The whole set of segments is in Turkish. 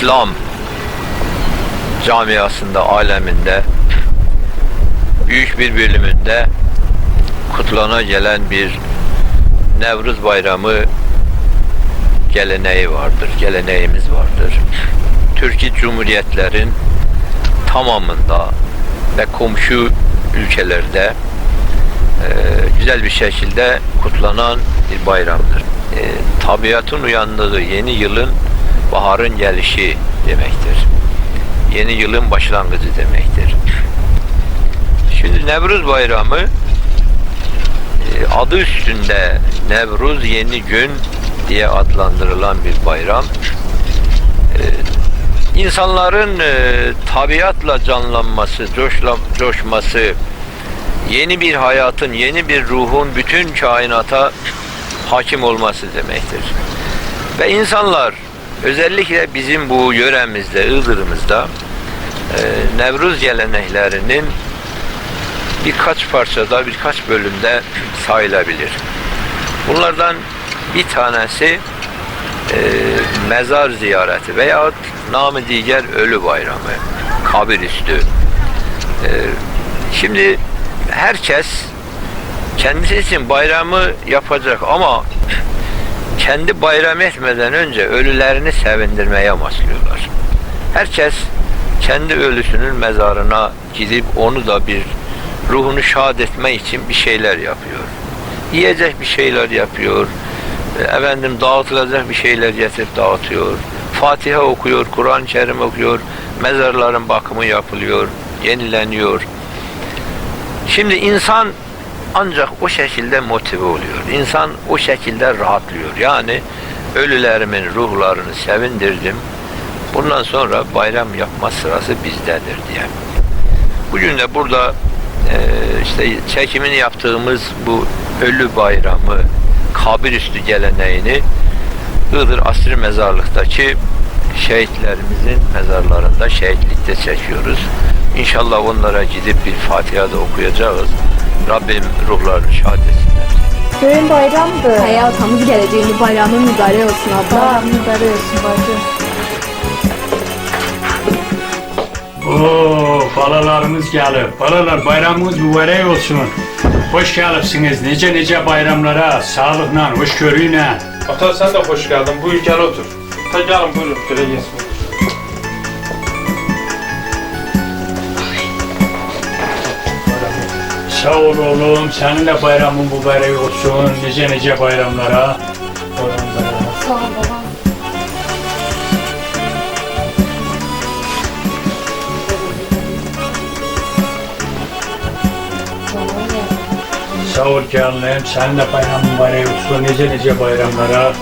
İslam camiasında, aleminde büyük bir bölümünde kutlana gelen bir Nevruz Bayramı geleneği vardır, geleneğimiz vardır. Türkiye Cumhuriyetlerin tamamında ve komşu ülkelerde e, güzel bir şekilde kutlanan bir bayramdır. E, tabiatın uyandığı yeni yılın baharın gelişi demektir. Yeni yılın başlangıcı demektir. Şimdi Nevruz Bayramı e, adı üstünde Nevruz yeni gün diye adlandırılan bir bayram. E, İnsanların e, tabiatla canlanması, coşla, coşması, yeni bir hayatın, yeni bir ruhun bütün kainata hakim olması demektir. Ve insanlar özellikle bizim bu yöremizde, Iğdır'ımızda e, Nevruz geleneklerinin birkaç parçada, birkaç bölümde sayılabilir. Bunlardan bir tanesi e, mezar ziyareti veya namı diğer ölü bayramı, kabir üstü. E, şimdi herkes kendisi için bayramı yapacak ama kendi bayram etmeden önce ölülerini sevindirmeye amaçlıyorlar. Herkes kendi ölüsünün mezarına gidip onu da bir ruhunu şad etme için bir şeyler yapıyor. Yiyecek bir şeyler yapıyor. Efendim dağıtılacak bir şeyler getirip dağıtıyor. Fatiha okuyor, Kur'an-ı Kerim okuyor. Mezarların bakımı yapılıyor, yenileniyor. Şimdi insan ancak o şekilde motive oluyor. İnsan o şekilde rahatlıyor. Yani ölülerimin ruhlarını sevindirdim. Bundan sonra bayram yapma sırası bizdedir diye. Bugün de burada e, işte çekimini yaptığımız bu ölü bayramı, kabir üstü geleneğini Iğdır Asri Mezarlık'taki şehitlerimizin mezarlarında şehitlikte çekiyoruz. İnşallah onlara gidip bir Fatiha da okuyacağız. Rabbim ruhlarını şad etsinler. Düğün bayramdır. Hayatımız geleceğini bayramın mübarek olsun abla. Allah mübarek olsun bacım. Oo, balalarımız gelip. Balalar bayramınız mübarek olsun. Hoş gelipsiniz. Nice nice bayramlara, sağlıkla, hoşgörüyle. Ata sen de hoş geldin. Buyur gel otur. Ta gelin buyurun şöyle gelsin. Sağ ol oğlum. Senin de bayramın mübarek olsun. Nice nice bayramlara. Sağ ol babam. Sağ ol canım. Senin de bayramın mübarek olsun. Nice nice bayramlara.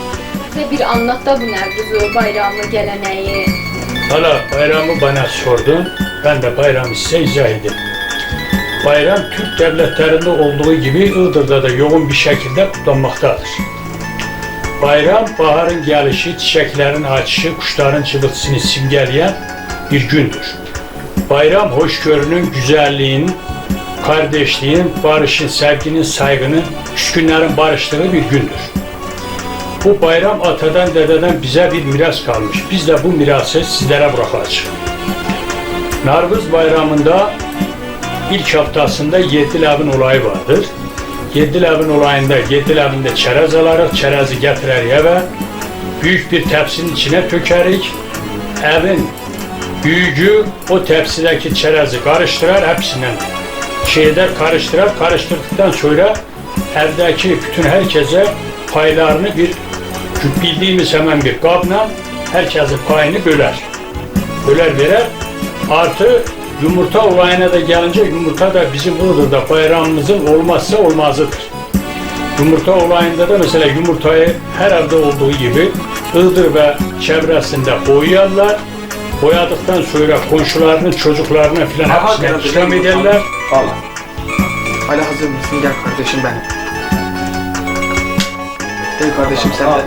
Bize bir anlat da bu Nevruz'u, bayramı, geleneği. Hala bayramı bana sordun. Ben de bayramı size izah edeyim. Bayram Türk devletlerinde olduğu gibi Iğdır'da da yoğun bir şekilde kutlanmaktadır. Bayram baharın gelişi, çiçeklerin açışı, kuşların cıvıltısını simgeleyen bir gündür. Bayram hoşgörünün, güzelliğin, kardeşliğin, barışın, sevginin, saygının, küskünlerin barıştığı bir gündür. Bu bayram atadan dededen bize bir miras kalmış. Biz de bu mirası sizlere bırakacağız. Nargız bayramında ilk haftasında Yedilev'in olayı vardır. Yedilev'in olayında Yedilev'inde çerez alırız, çerezi getirer eve. Büyük bir tepsinin içine tökerik. Evin büyücü o tepsideki çerezi karıştırar hepsinden. Şeyler karıştırar, karıştırdıktan sonra evdeki bütün herkese paylarını bir bildiğimiz hemen bir kabla herkesin payını böler. Böler verer. Artı yumurta olayına da gelince yumurta da bizim Iğdır'da bayramımızın olmazsa olmazıdır. Yumurta olayında da mesela yumurtayı her evde olduğu gibi Iğdır ve çevresinde boyarlar. Boyadıktan sonra komşularının çocuklarına filan Aha, hepsine geldi, ikram geldi. ederler. Al. Hala hazır mısın? Gel kardeşim benim. Gel kardeşim sen de.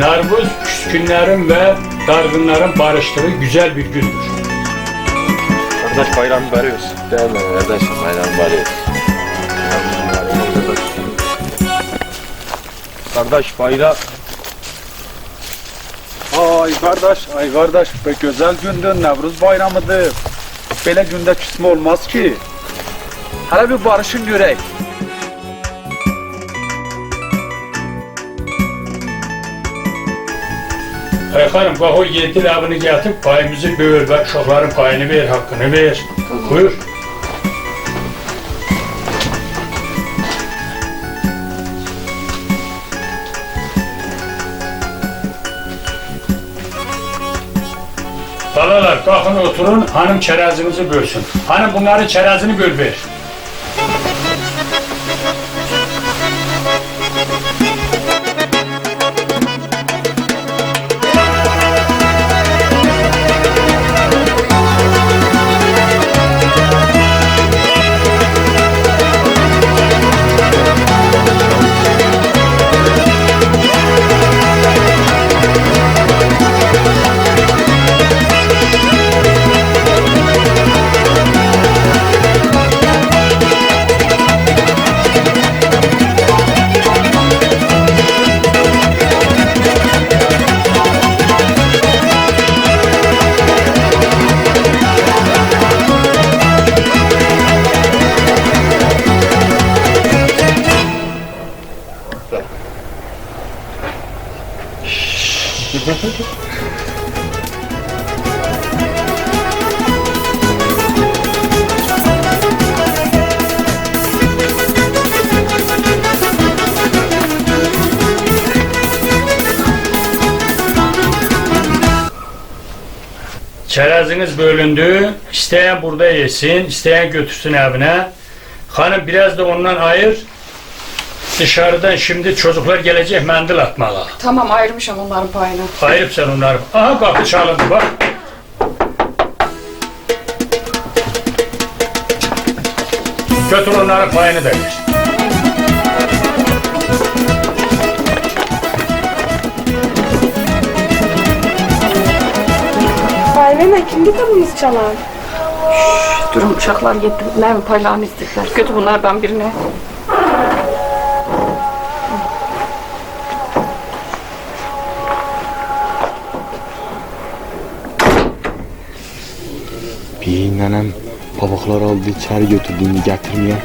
Narvuz küskünlerin ve dargınların barıştığı güzel bir gündür. Kardeş bayram olsun. Değil mi kardeşim? Bayram bari. Kardeş bayram. Ay kardeş, ay kardeş, be güzel gündür, Nevruz bayramıdır. Böyle günde küsme olmaz ki. Hele bir barışın görek. Ayxanım, bax o yedi ləbini gətirib payımızı böl və uşaqların payını ver, haqqını ver. Buyur. Balalar, qalxın oturun, hanım çərəzinizi bölsün. Hanım bunların çərəzini böl ver. Çereziniz bölündü. İsteyen burada yesin, isteyen götürsün evine. Hanım biraz da ondan ayır. Dışarıdan şimdi çocuklar gelecek mendil atmalı. Tamam ayırmışım onların payını. Ayırıp sen onları. Aha kapı çalındı bak. Götür onların payını da ver. Bayramla kimdi kapımız çalan? Durun uşaklar getirdiler mi paylarını istediler. Kötü bunlardan birine. Bir nenem babaklar aldı içeri götürdüğünü getirmeye.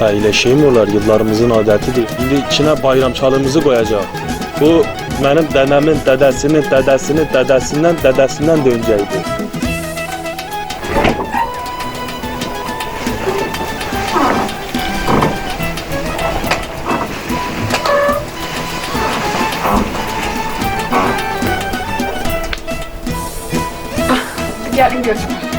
Öyle şey mi olar? Yıllarımızın adetidir. Şimdi içine bayramçalığımızı koyacaq. Bu benim dedemin dedesinin dedesinin dedesinden dedesinden de. Gelin gözüm.